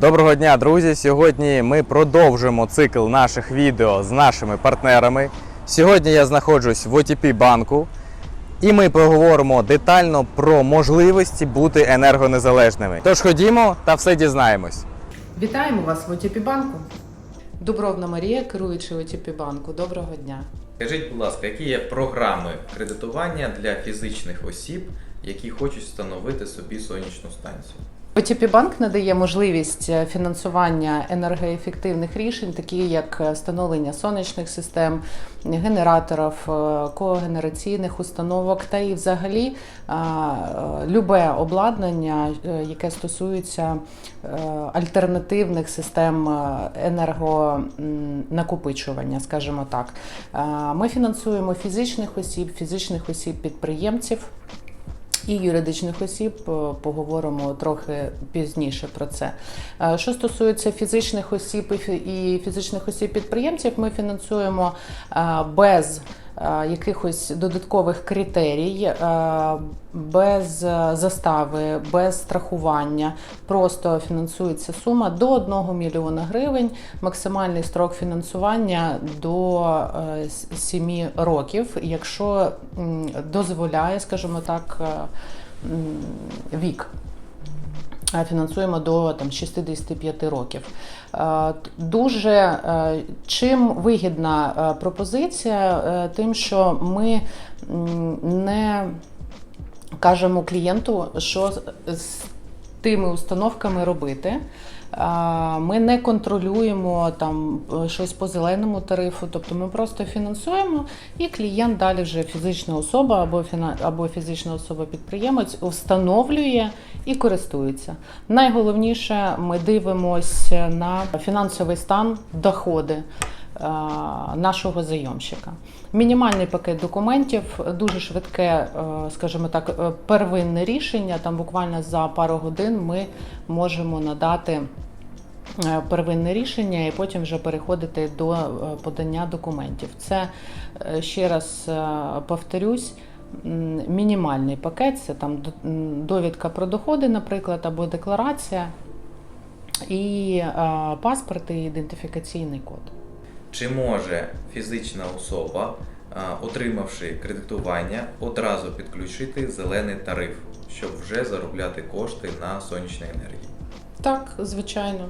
Доброго дня, друзі! Сьогодні ми продовжимо цикл наших відео з нашими партнерами. Сьогодні я знаходжусь в OTP банку і ми поговоримо детально про можливості бути енергонезалежними. Тож ходімо та все дізнаємось. Вітаємо вас в ОТП банку. Дубровна Марія, керуючи ОТП банку. Доброго дня. Скажіть, будь ласка, які є програми кредитування для фізичних осіб, які хочуть встановити собі сонячну станцію? ОТП банк надає можливість е, фінансування енергоефективних рішень, такі як е, встановлення сонячних систем, генераторів, е, когенераційних установок та і взагалі любе обладнання, яке стосується альтернативних систем енергонакопичування, скажімо так. Ми фінансуємо фізичних осіб, фізичних осіб підприємців. І юридичних осіб е, поговоримо трохи пізніше про це. Е, Що стосується фізичних осіб і фізичних осіб підприємців, ми фінансуємо е, без якихось додаткових критерій, е, без е, застави, без страхування. Просто фінансується сума до 1 мільйона гривень. Максимальний строк фінансування до 7 років, якщо дозволяє, скажімо так, е, вік. А Фінансуємо до там 65 років. Е, Дуже е, чим вигідна е, пропозиція, е, тим, що ми не кажемо клієнту, що з тими установками робити. Ми не контролюємо там е, щось по зеленому тарифу, тобто ми просто фінансуємо, і клієнт далі вже фізична особа або фіна- або фізична особа-підприємець встановлює і користується. Найголовніше, ми дивимося на фінансовий стан, доходи нашого зайомщика. Мінімальний пакет документів, дуже швидке, е, скажімо так, е, первинне рішення. Там буквально за пару годин ми можемо надати. е, Первинне рішення і потім вже переходити до е, подання документів. Це е, ще раз е, повторюсь, мінімальний пакет це там довідка про доходи, наприклад, або декларація, і е, паспорт і ідентифікаційний код. Чи може фізична особа, отримавши кредитування, одразу підключити зелений тариф, щоб вже заробляти кошти на сонячній енергії? Так, звичайно.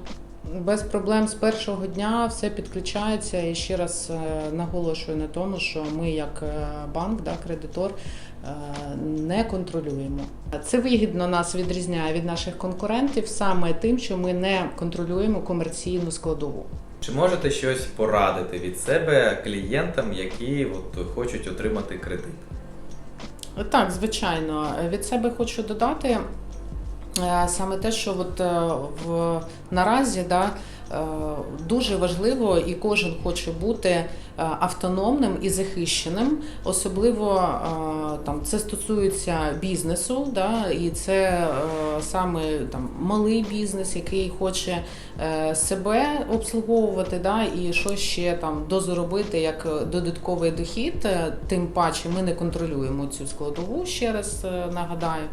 Без проблем з першого дня все підключається. І ще раз е, наголошую на тому, що ми, як е, банк, да, кредитор, е, не контролюємо. Це вигідно нас відрізняє від наших конкурентів саме тим, що ми не контролюємо комерційну складову. Чи можете щось порадити від себе клієнтам, які от, хочуть отримати кредит? Так, звичайно. Від себе хочу додати е, саме те, що от е, в наразі да, е, дуже важливо, і кожен хоче бути е, автономним і захищеним. Особливо е, там це стосується бізнесу, да, і це е, саме там малий бізнес, який хоче е, себе обслуговувати, да, і що ще там дозаробити як додатковий дохід. Е, Тим паче ми не контролюємо цю складову, ще раз е, нагадаю.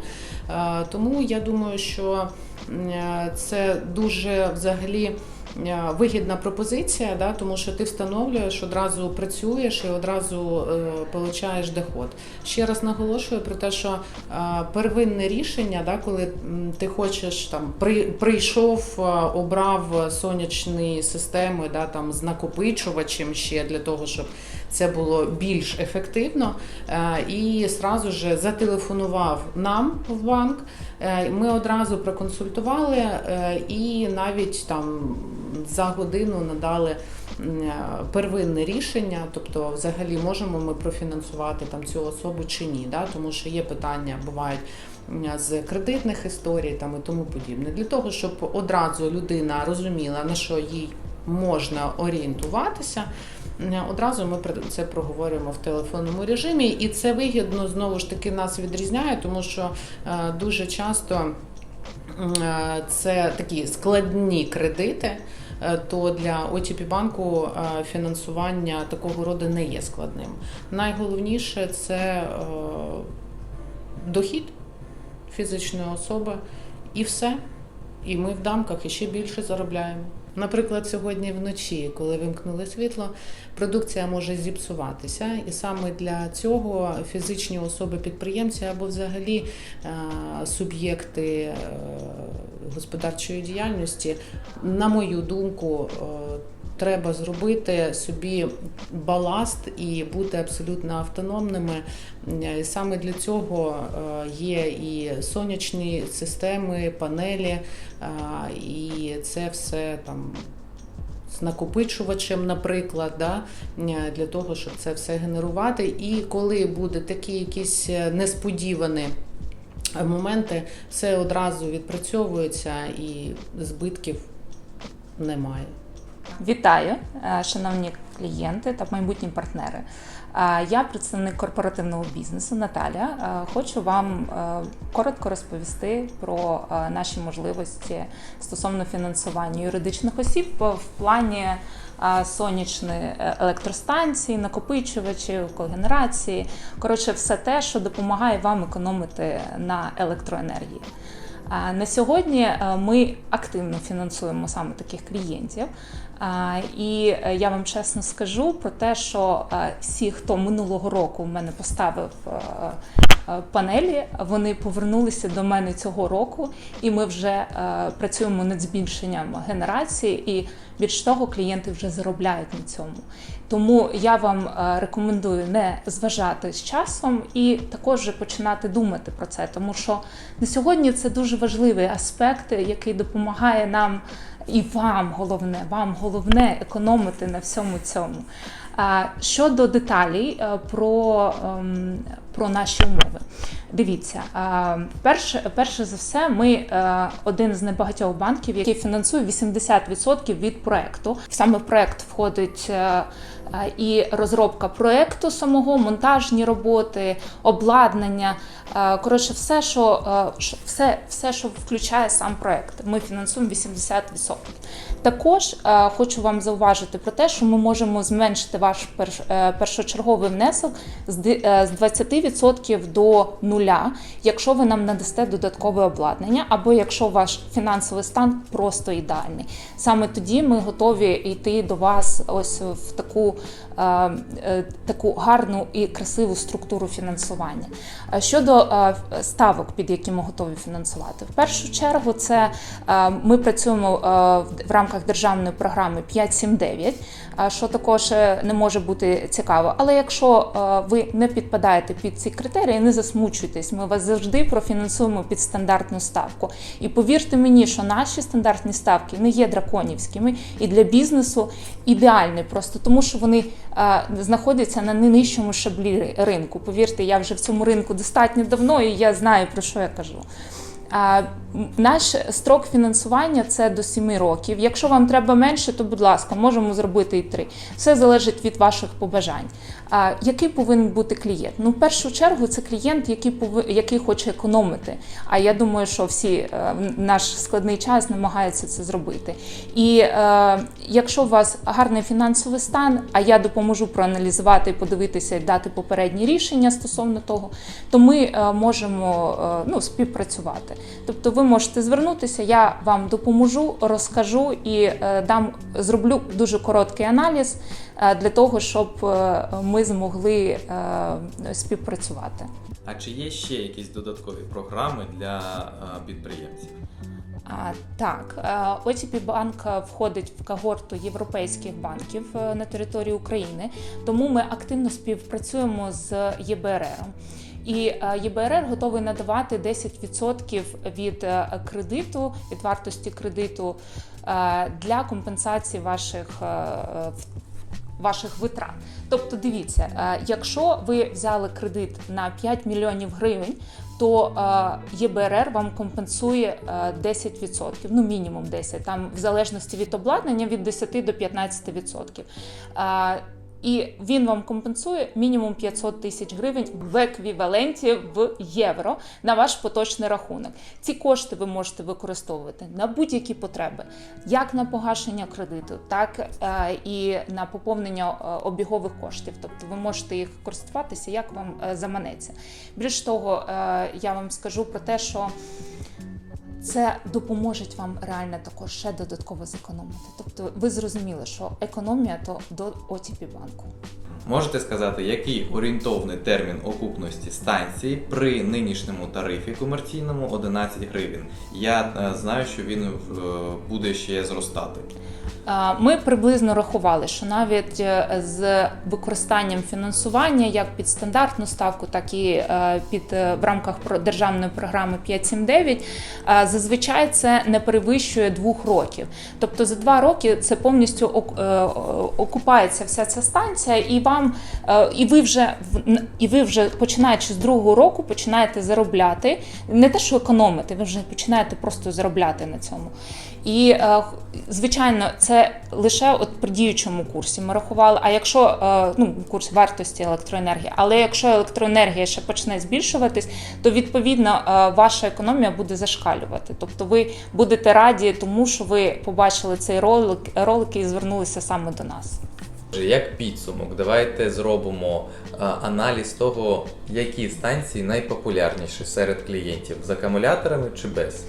Е, Тому я думаю, що е, це дуже взагалі. Е, Вигідна пропозиція, да, тому що ти встановлюєш, одразу працюєш і одразу е, получаєш доход. Ще раз наголошую про те, що е, первинне рішення, да, коли ти хочеш там при, прийшов, обрав сонячні системи, да, там з накопичувачем ще для того, щоб це було більш ефективно, е, і зразу ж зателефонував нам в банк. Е, Ми одразу проконсультували е, і навіть там за годину надали первинне рішення, тобто, взагалі можемо ми профінансувати там цю особу чи ні, да? тому що є питання, бувають з кредитних історій там і тому подібне. Для того, щоб одразу людина розуміла на що їй можна орієнтуватися. Е, Одразу ми про це проговорюємо в телефонному режимі, і це вигідно знову ж таки нас відрізняє, тому що е, дуже часто е, це такі складні кредити. То для ОТП банку фінансування такого роду не є складним. Найголовніше це дохід фізичної особи і все. І ми в дамках іще більше заробляємо. Наприклад, сьогодні вночі, коли вимкнули світло, продукція може зіпсуватися, і саме для цього фізичні особи-підприємці або взагалі е, суб'єкти е, господарчої діяльності, на мою думку, е, треба зробити собі баласт і бути абсолютно автономними. Е, Саме для цього е, є і сонячні системи, панелі, е, і це все там. З накопичувачем, наприклад, да, для того, щоб це все генерувати. І коли буде такі якісь несподівані моменти, все одразу відпрацьовується і збитків немає. Вітаю, е, шановні клієнти та майбутні партнери. Е, Я представник корпоративного бізнесу Наталя. Е, Хочу вам коротко розповісти про наші можливості стосовно фінансування юридичних осіб в плані сонячної електростанції, накопичувачів, когенерації. Коротше, все те, що допомагає вам економити на електроенергії. На сьогодні ми активно фінансуємо саме таких клієнтів. І е, я вам чесно скажу про те, що е, всі, хто минулого року в мене поставив е, панелі, вони повернулися до мене цього року, і ми вже працюємо над збільшенням генерації, і більш того, клієнти вже заробляють на цьому. Тому я вам рекомендую не зважати з часом і також починати думати про це, тому що на сьогодні це дуже важливий аспект, який допомагає нам і вам головне, вам головне економити на всьому цьому. Щодо деталей е, про, ем, про наші умови. Дивіться, перше, перше за все, ми е, один з небагатьох банків, який фінансує 80% від проекту. Саме в проект входить е, е, і розробка проекту самого, монтажні роботи, обладнання. Е, Коротше, все, е, що- все, все, що включає сам проект. Ми фінансуємо 80%. Також е, хочу вам зауважити про те, що ми можемо зменшити ваш е, першочерговий внесок з е, з 20% до нуля, якщо ви нам надасте додаткове обладнання, або якщо ваш фінансовий стан просто ідеальний. Саме тоді ми готові йти до вас ось в таку, е, е, таку гарну і красиву структуру фінансування. Е, Щодо е, ставок, під які ми готові фінансувати, в першу чергу це е, ми працюємо е, в- в рамках державної програми 5.7.9, е, що також е, не може бути цікаво. Але якщо е, ви не підпадаєте під ці критерії, не засмучуйтесь. Ми вас завжди профінансуємо під стандартну ставку. І повірте мені, що наші стандартні ставки не є драконівськими і для бізнесу ідеальні, просто тому що вони е, знаходяться на найнижчому шаблі ринку. Повірте, я вже в цьому ринку достатньо давно, і я знаю про що я кажу. Наш строк фінансування це до 7 років. Якщо вам треба менше, то будь ласка, можемо зробити і 3. Все залежить від ваших побажань. Який повинен бути клієнт? Ну, в першу чергу, це клієнт, який пови- який хоче економити. А я думаю, що всі е, в наш складний час намагаються це зробити. І е, якщо у вас гарний фінансовий стан, а я допоможу проаналізувати, подивитися і дати попередні рішення стосовно того, то ми е, можемо е, ну, співпрацювати. Тобто ви можете звернутися, я вам допоможу, розкажу і дам зроблю дуже короткий аналіз для того, щоб е, ми змогли е, співпрацювати. А чи є ще якісь додаткові програми для е, підприємців? А, Так, е, OTP банк е, входить в когорту європейських банків е, на території України, тому ми активно співпрацюємо з ЄБРР. І е, ЄБРР готовий надавати 10% від е, кредиту, від вартості кредиту е, для компенсації ваших е, ваших витрат. Тобто, дивіться, е, якщо ви взяли кредит на 5 мільйонів гривень, то е, ЄБРР вам компенсує е, 10%, ну мінімум 10%, там в залежності від обладнання від 10 до 15%. І він вам компенсує мінімум 500 тисяч гривень в еквіваленті в євро на ваш поточний рахунок. Ці кошти ви можете використовувати на будь-які потреби, як на погашення кредиту, так е, і на поповнення е, обігових коштів. Тобто ви можете їх користуватися, як вам е, заманеться. Більш того, я вам скажу про те, що це допоможе вам реально також ще додатково зекономити. Тобто ви зрозуміли, що економія то до OTP банку. Можете сказати, який орієнтовний термін окупності станції при нинішньому тарифі комерційному 11 гривень? Я е, знаю, що він е, буде ще зростати. Ми приблизно рахували, що навіть е, з використанням фінансування як під стандартну ставку, так і під в рамках державної програми 5.7.9, е, зазвичай це не перевищує двох років. Тобто за два роки це повністю окупається вся ця станція, і вам е, і ви вже і ви вже починаючи з другого року починаєте заробляти. Не те, що економити, ви вже починаєте просто заробляти на цьому. І е, звичайно, це лише от при діючому курсі ми рахували. А якщо е, ну курс вартості електроенергії, але якщо електроенергія ще почне збільшуватись, то відповідно ваша економія буде зашкалювати. Тобто ви будете раді тому, що ви побачили цей ролик, ролик і звернулися саме до нас. Як підсумок, давайте зробимо е, аналіз того, які станції найпопулярніші серед клієнтів з акумуляторами чи без.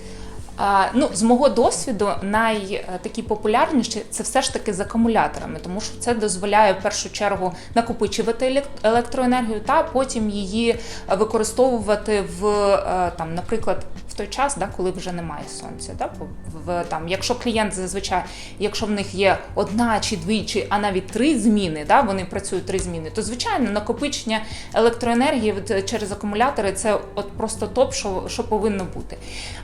Ну, з мого досвіду, най е, популярніші це все ж таки з акумуляторами, тому що це дозволяє в першу чергу накопичувати елек- електроенергію та потім її е, використовувати в е, там, наприклад, той час, да, коли вже немає сонця. Да, в там, якщо клієнт зазвичай, якщо в них є одна чи дві, чи а навіть три зміни, да, вони працюють три зміни, то звичайно накопичення електроенергії через акумулятори це от просто топ, що, що повинно бути.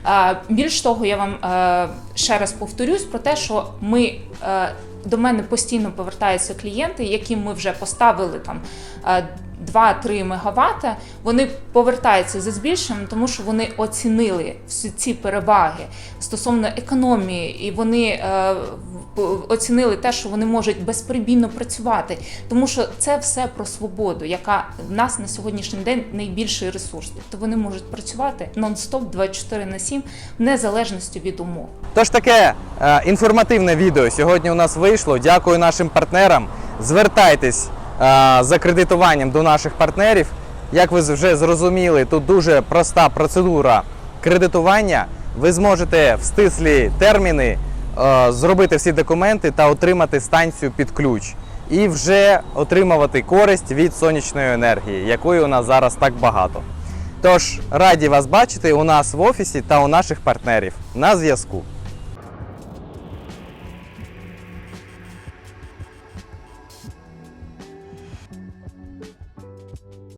А, більш того, я вам е, ще раз повторюсь про те, що ми. Е, до мене постійно повертаються клієнти, яким ми вже поставили там е, 2-3 МВт, вони повертаються за збільшенням, тому що вони оцінили всі ці переваги стосовно економії, і вони е, оцінили те, що вони можуть безперебійно працювати, тому що це все про свободу, яка в нас на сьогоднішній день найбільший ресурс. Тобто вони можуть працювати нон-стоп 24 на 7 в незалежності від умов. Тож таке е, інформативне відео сьогодні у нас вийшло. Дякую нашим партнерам. Звертайтесь за кредитуванням до наших партнерів. Як ви вже зрозуміли, тут дуже проста процедура кредитування. Ви зможете в стислі терміни е, зробити всі документи та отримати станцію під ключ. І вже отримувати користь від сонячної енергії, якої у нас зараз так багато. Тож раді вас бачити у нас в офісі та у наших партнерів на зв'язку.